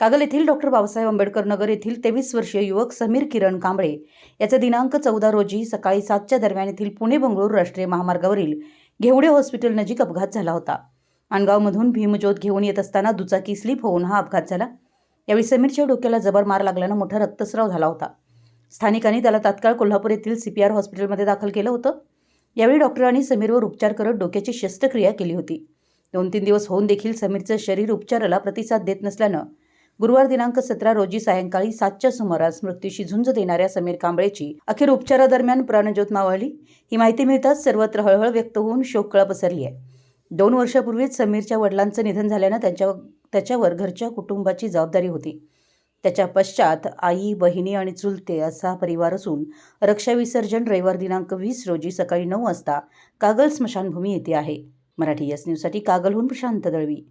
कागल येथील डॉक्टर बाबासाहेब आंबेडकर नगर येथील तेवीस वर्षीय युवक समीर किरण कांबळे याचा दिनांक चौदा रोजी सकाळी सातच्या दरम्यान येथील पुणे बंगळूर राष्ट्रीय महामार्गावरील घेवडे हॉस्पिटल नजीक अपघात झाला होता. माणगावमधून भीमज्योत घेऊन येत असताना दुचाकी स्लिप होऊन हा अपघात झाला. यावेळी समीरच्या डोक्याला जबर मार लागल्यानं मोठा रक्तस्राव झाला होता. स्थानिकांनी त्याला तात्काळ कोल्हापूर येथील सीपीआर हॉस्पिटलमध्ये दाखल केलं होतं. यावेळी डॉक्टरांनी समीरवर उपचार करत डोक्याची शस्त्रक्रिया केली होती. दोन तीन दिवस होऊन देखील समीरचं शरीर उपचाराला प्रतिसाद देत नसल्यानं गुरुवार दिनांक सतरा रोजी सायंकाळी सातच्या सुमारास मृत्यूशी झुंज देणाऱ्या समीर कांबळेची अखेर उपचारादरम्यान प्राणज्योत मावळली. ही माहिती मिळताच सर्वत्र हळहळ व्यक्त होऊन शोककळा पसरली आहे. दोन वर्षापूर्वीच समीरच्या वडिलांचं निधन झाल्यानं त्यांच्या त्याच्यावर घरच्या कुटुंबाची जबाबदारी होती. त्याच्या पश्चात आई बहिणी आणि चुलते असा परिवार असून रक्षा विसर्जन रविवार दिनांक वीस रोजी सकाळी नऊ वाजता कागल स्मशानभूमी येथे आहे. मराठी एस न्यूजसाठी कागलहून प्रशांत दळवी.